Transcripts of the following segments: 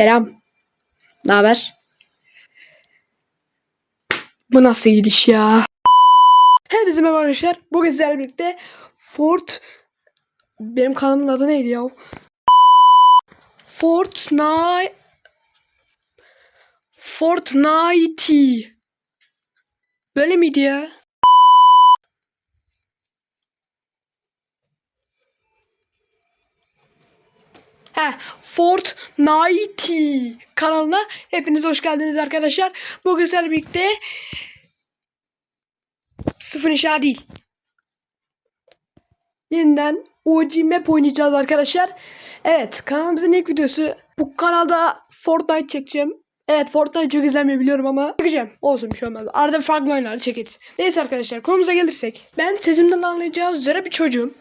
Selam. Ne haber? Bu nasıl gidiş ya? Hepinize merhaba arkadaşlar. Bugün sizlerle birlikte Fort benim kanalımın adı neydi ya? Fortnite Fortnite Böyle miydi ya? Fortnite kanalına hepiniz hoş geldiniz arkadaşlar. Bugün sizlerle birlikte sıfır inşa değil. Yeniden OG map oynayacağız arkadaşlar. Evet kanalımızın ilk videosu. Bu kanalda Fortnite çekeceğim. Evet Fortnite çok izlenmiyor biliyorum ama çekeceğim. Olsun bir şey olmaz. Arada farklı oyunlar çekeriz. Neyse arkadaşlar konumuza gelirsek. Ben sesimden anlayacağız üzere bir çocuğum.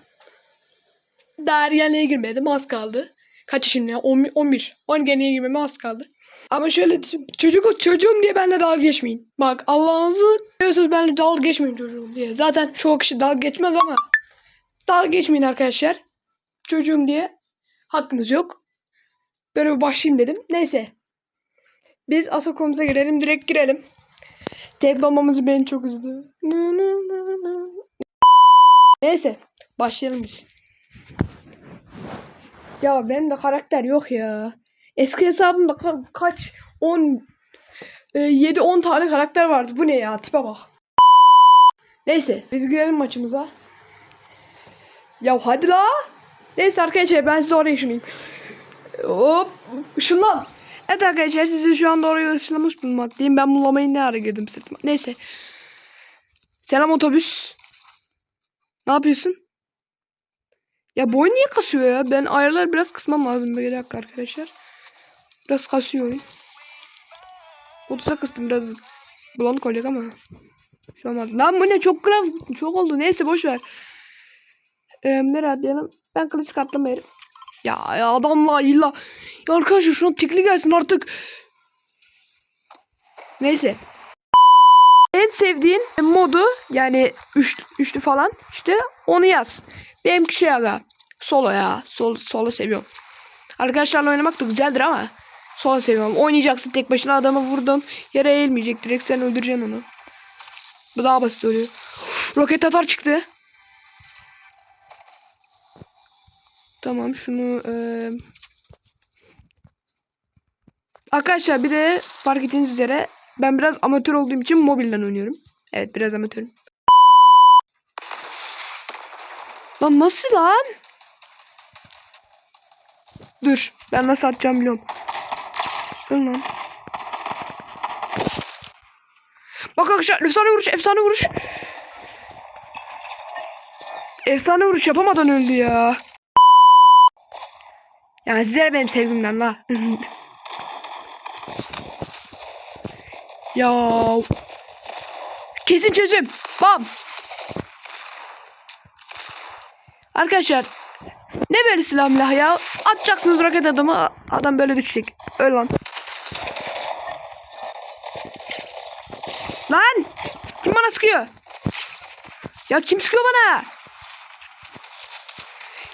Daha ergenliğe girmedim az kaldı. Kaç yaşındayım ya? 11. 11. 12'ye girmeme az kaldı. Ama şöyle çocuk çocuğum diye benimle dalga geçmeyin. Bak Allah'ınızı diyorsunuz benimle dalga geçmeyin çocuğum diye. Zaten çoğu kişi dalga geçmez ama dalga geçmeyin arkadaşlar. Çocuğum diye hakkınız yok. Böyle bir başlayayım dedim. Neyse. Biz asıl konumuza girelim. Direkt girelim. Olmamızı beni çok üzdü. Neyse. Başlayalım biz. Ya benim de karakter yok ya. Eski hesabımda ka- kaç 10 7 10 tane karakter vardı. Bu ne ya? Tipe bak. Neyse, biz girelim maçımıza. Ya hadi la. Neyse arkadaşlar ben size oraya ışınlayayım. Hop, ışınlan. Evet arkadaşlar sizi şu anda oraya ışınlamış bulunmaktayım. Ben bulamayı ne ara girdim sırtıma. Neyse. Selam otobüs. Ne yapıyorsun? Ya boyun niye kasıyor ya? Ben ayarları biraz kısmam lazım. Bir dakika arkadaşlar. Biraz kasıyor oyun. 30'a kıstım biraz bulanık olacak ama. Şu olmaz. Lan bu ne çok graf çok oldu. Neyse boş ver. Ee, nereye atlayalım? Ben klasik atlamayarım. Ya, ya adamla illa. Ya arkadaşlar şuna tikli gelsin artık. Neyse. En sevdiğin modu yani üç, üçlü falan işte onu yaz. Benimki şey aga. Solo ya. Sol, solo seviyorum. Arkadaşlarla oynamak da güzeldir ama solo seviyorum. Oynayacaksın tek başına adamı vurdun. Yere eğilmeyecek. Direkt sen öldüreceksin onu. Bu daha basit oluyor. Roket atar çıktı. Tamam şunu eee Arkadaşlar bir de fark ettiğiniz üzere ben biraz amatör olduğum için mobilden oynuyorum. Evet biraz amatörüm. Lan nasıl lan? Dur. Ben nasıl atacağım biliyorum. Dur lan. Bak arkadaşlar efsane vuruş efsane vuruş. Efsane vuruş yapamadan öldü ya. Ya sizlere benim sevgimden la. ya. Kesin çözüm. Bam. Arkadaşlar ne böyle silah milah ya? Atacaksınız roket adamı adam böyle düşecek. Öl lan. Lan! Kim bana sıkıyor? Ya kim sıkıyor bana?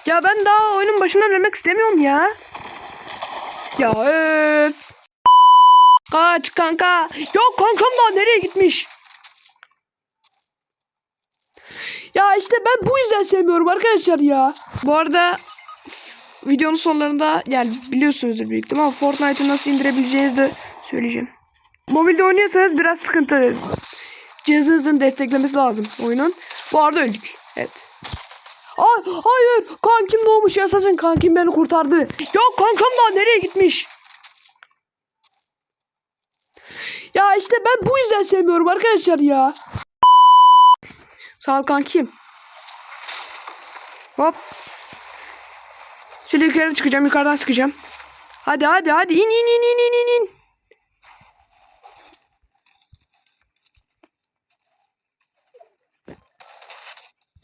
Ya ben daha oyunun başından ölmek istemiyorum ya. Ya öf. Kaç kanka. Yok kankam daha nereye gitmiş? Ya işte ben bu yüzden sevmiyorum arkadaşlar ya. Bu arada videonun sonlarında yani biliyorsunuzdur büyük ihtimal ama Fortnite'ı nasıl indirebileceğinizi de söyleyeceğim. Mobilde oynuyorsanız biraz sıkıntı. Cihazınızın desteklemesi lazım oyunun. Bu arada öldük. Evet. Ay hayır kankim doğmuş yaşasın kankim beni kurtardı. Yok kankam daha nereye gitmiş? Ya işte ben bu yüzden sevmiyorum arkadaşlar ya. Sağ ol kankim. Hop. Şöyle yukarı çıkacağım. Yukarıdan sıkacağım. Hadi hadi hadi. in in in in in in in.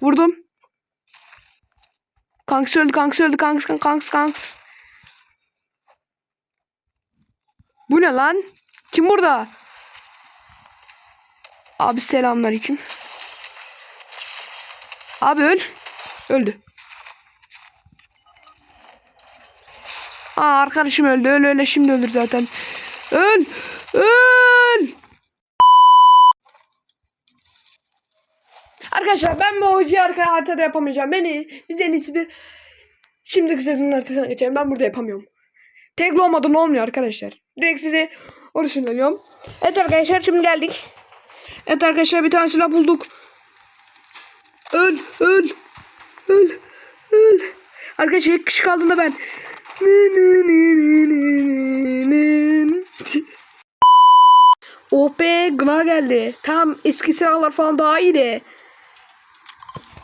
Vurdum. Kanks öldü, kanks öldü, kanks, kanks, kanks. Bu ne lan? Kim burada? Abi selamünaleyküm. Abi öl. Öldü. Aa arkadaşım öldü. Öl öyle şimdi ölür zaten. Öl. Öl. Arkadaşlar ben bu hocayı arka haritada yapamayacağım. Beni biz en iyisi bir şimdiki sezonun haritasına geçelim. Ben burada yapamıyorum. Tekli olmadan olmuyor arkadaşlar. Direkt size orasını alıyorum. Evet arkadaşlar şimdi geldik. Evet arkadaşlar bir tane silah bulduk. Öl, öl, öl, öl. Arkadaşlar kişi kaldığında ben. Oh be gına geldi. Tam eski silahlar falan daha iyiydi.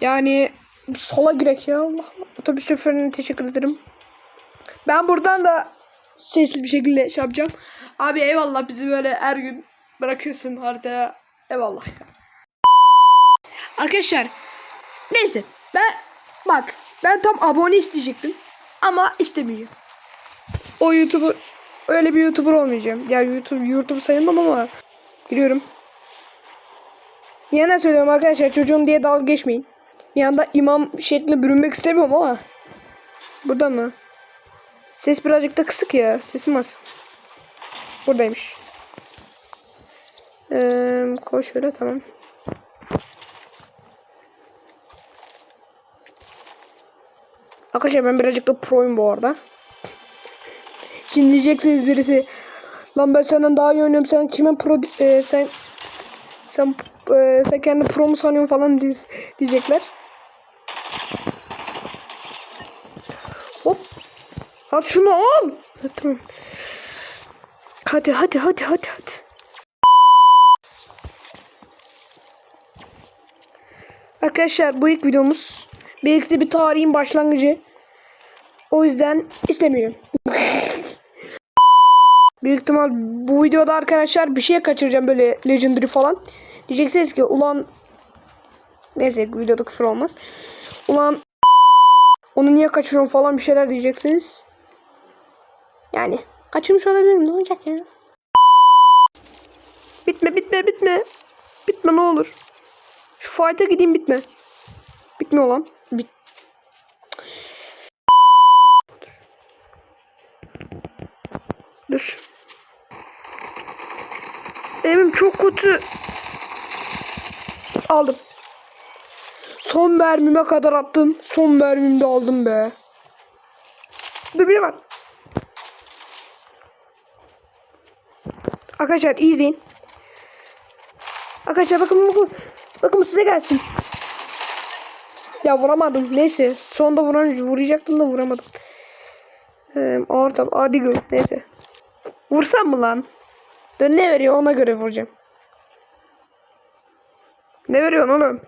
Yani sola girek ya. Allah. Otobüs şoförüne teşekkür ederim. Ben buradan da sesli bir şekilde şey yapacağım. Abi eyvallah bizi böyle her gün bırakıyorsun haritaya. Eyvallah. Arkadaşlar neyse ben bak ben tam abone isteyecektim ama istemeyeceğim. O YouTuber öyle bir YouTuber olmayacağım. Ya YouTube YouTube sayılmam ama giriyorum. Yine söylüyorum arkadaşlar çocuğum diye dalga geçmeyin. Bir anda imam şekline bürünmek istemiyorum ama. Burada mı? Ses birazcık da kısık ya. Sesim az. Buradaymış. Ee, koy şöyle tamam. Arkadaşlar ben birazcık da proyum bu arada. Şimdi diyeceksiniz birisi lan ben senden daha iyi oynuyorum sen kime pro e, sen sen e, sen kendi pro mu sanıyorsun falan diye, diyecekler. Hop. Al şunu al. Ha, tamam. Hadi hadi hadi hadi hadi. Arkadaşlar bu ilk videomuz. Belki de bir tarihin başlangıcı. O yüzden istemiyorum. Büyük ihtimal bu videoda arkadaşlar bir şey kaçıracağım böyle legendary falan. Diyeceksiniz ki ulan neyse videoda küfür olmaz. Ulan onu niye kaçırıyorum falan bir şeyler diyeceksiniz. Yani kaçırmış olabilirim ne olacak ya. Bitme bitme bitme. Bitme ne olur. Şu fight'a gideyim bitme. Bitme olan. Bit. Dur. Evim çok kötü. Aldım. Son mermime kadar attım. Son mermimde aldım be. Dur biri var. Arkadaşlar iyi izleyin. Arkadaşlar bakın bakın. Bakın size gelsin. Ya vuramadım. Neyse. Sonda vuran vuracaktım da vuramadım. Ee, orada hadi gör. Neyse. Vursam mı lan? Dur ne veriyor ona göre vuracağım. Ne veriyorsun oğlum?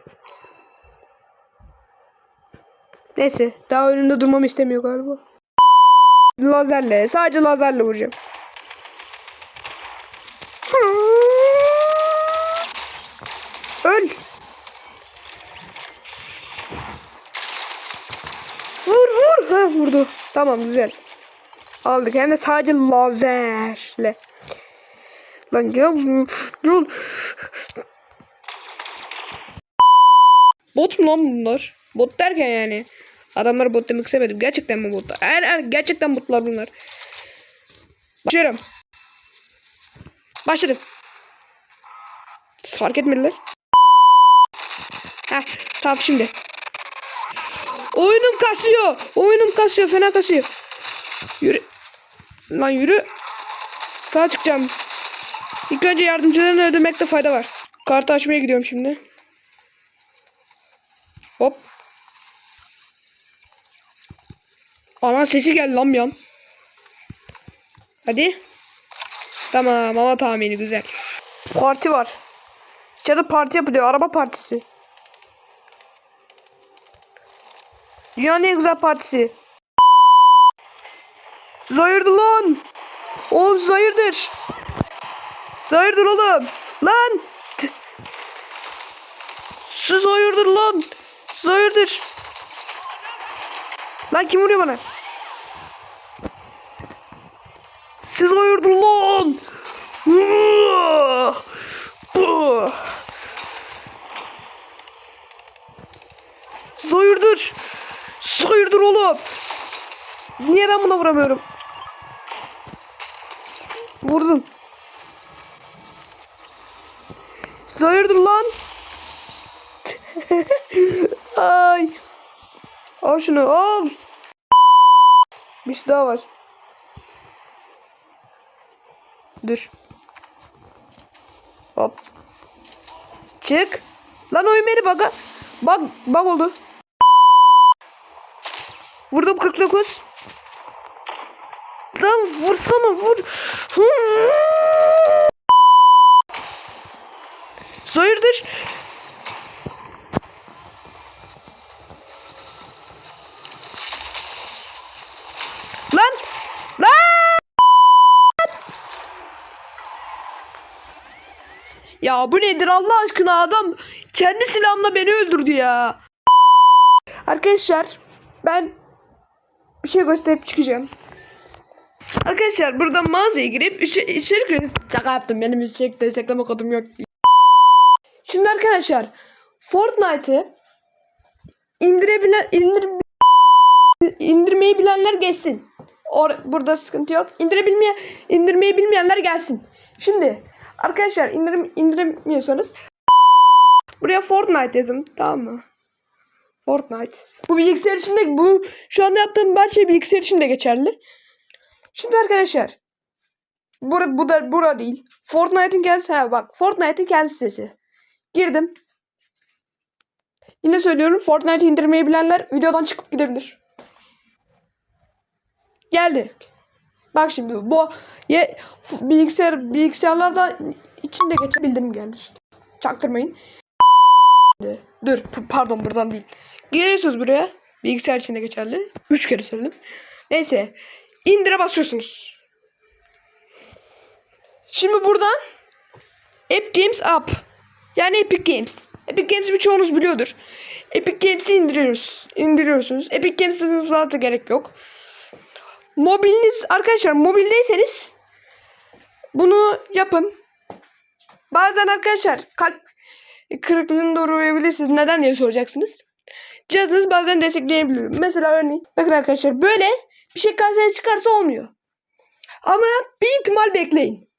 Neyse. Daha önümde durmamı istemiyor galiba. Lazerle. Sadece lazerle vuracağım. Öl. Vur vur. Ha vurdu. Tamam güzel. Aldık hem de sadece lazerle. Lan gel gel. Bot mu lan bunlar? Bot derken yani. Adamları bot demek istemedim. Gerçekten mi botlar? Er, er, gerçekten botlar bunlar. Başlıyorum. Başladım. Fark etmediler. Heh, tamam şimdi. Oyunum kasıyor. Oyunum kasıyor. Fena kasıyor. Yürü. Lan yürü. Sağa çıkacağım. İlk önce yardımcılarını öldürmekte fayda var. Kartı açmaya gidiyorum şimdi. Ana sesi geldi lan bir an. Hadi. Tamam ama tahmini güzel. Parti var. İçeride parti yapılıyor. Araba partisi. Dünyanın en güzel partisi. Siz hayırdır lan? Oğlum siz hayırdır? Siz hayırdır oğlum? Lan! Siz hayırdır lan? Siz hayırdır? Lan kim vuruyor bana? Siz hayırdır lan? Siz hayırdır? Siz hayırdır oğlum? Niye ben buna vuramıyorum? Vurdum. Hayırdır lan? Ay. Al şunu al. Bir şey daha var. Dur. Hop. Çık. Lan oyun beni baka. Bak bak oldu. Vurdum 49. Lan vursana vur. Hayırdır? Lan! Lan! Ya bu nedir Allah aşkına adam kendi silahımla beni öldürdü ya. Arkadaşlar ben bir şey gösterip çıkacağım. Arkadaşlar burada mağazaya girip içe- içeri girip şaka yaptım benim içerik destekleme kodum yok. Şimdi arkadaşlar Fortnite'ı indirebilen indir indirmeyi bilenler gelsin. Or burada sıkıntı yok. İndirebilmeye indirmeyi bilmeyenler gelsin. Şimdi arkadaşlar indirim indiremiyorsanız buraya Fortnite yazın tamam mı? Fortnite. Bu bilgisayar içinde bu şu anda yaptığım her şey bilgisayar içinde geçerli. Şimdi arkadaşlar Bura, bu da bura değil. Fortnite'in kendisi. Ha bak Fortnite'in kendi sitesi. Girdim. Yine söylüyorum Fortnite indirmeyi bilenler videodan çıkıp gidebilir. Geldi. Bak şimdi bu ye, bilgisayar bilgisayarlarda içinde geçen bildirim geldi. Çaktırmayın. Dur pardon buradan değil. Geliyorsunuz buraya. Bilgisayar içinde geçerli. Üç kere söyledim. Neyse. İndire basıyorsunuz. Şimdi buradan Epic Games App. Yani Epic Games. Epic Games'i birçoğunuz biliyordur. Epic Games'i indiriyoruz. İndiriyorsunuz. Epic Games'e zaten gerek yok. Mobiliniz arkadaşlar mobildeyseniz bunu yapın. Bazen arkadaşlar kalp kırıklığında uğrayabilirsiniz. Neden diye soracaksınız. Cihazınız bazen destekleyebiliyor. Mesela örneğin bakın arkadaşlar böyle bir şey karşınıza çıkarsa olmuyor. Ama bir ihtimal bekleyin.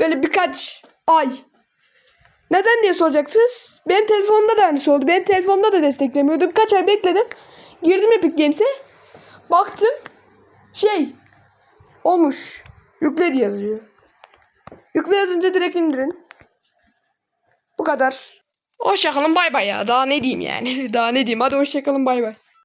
Böyle birkaç ay. Neden diye soracaksınız. Benim telefonumda da aynısı oldu. Benim telefonumda da desteklemiyordu. Birkaç ay bekledim. Girdim Epic Games'e. Baktım. Şey. Olmuş. Yükledi yazıyor. Yükle yazınca direkt indirin. Bu kadar. Hoşçakalın bay bay ya. Daha ne diyeyim yani. Daha ne diyeyim. Hadi hoşçakalın bay bay.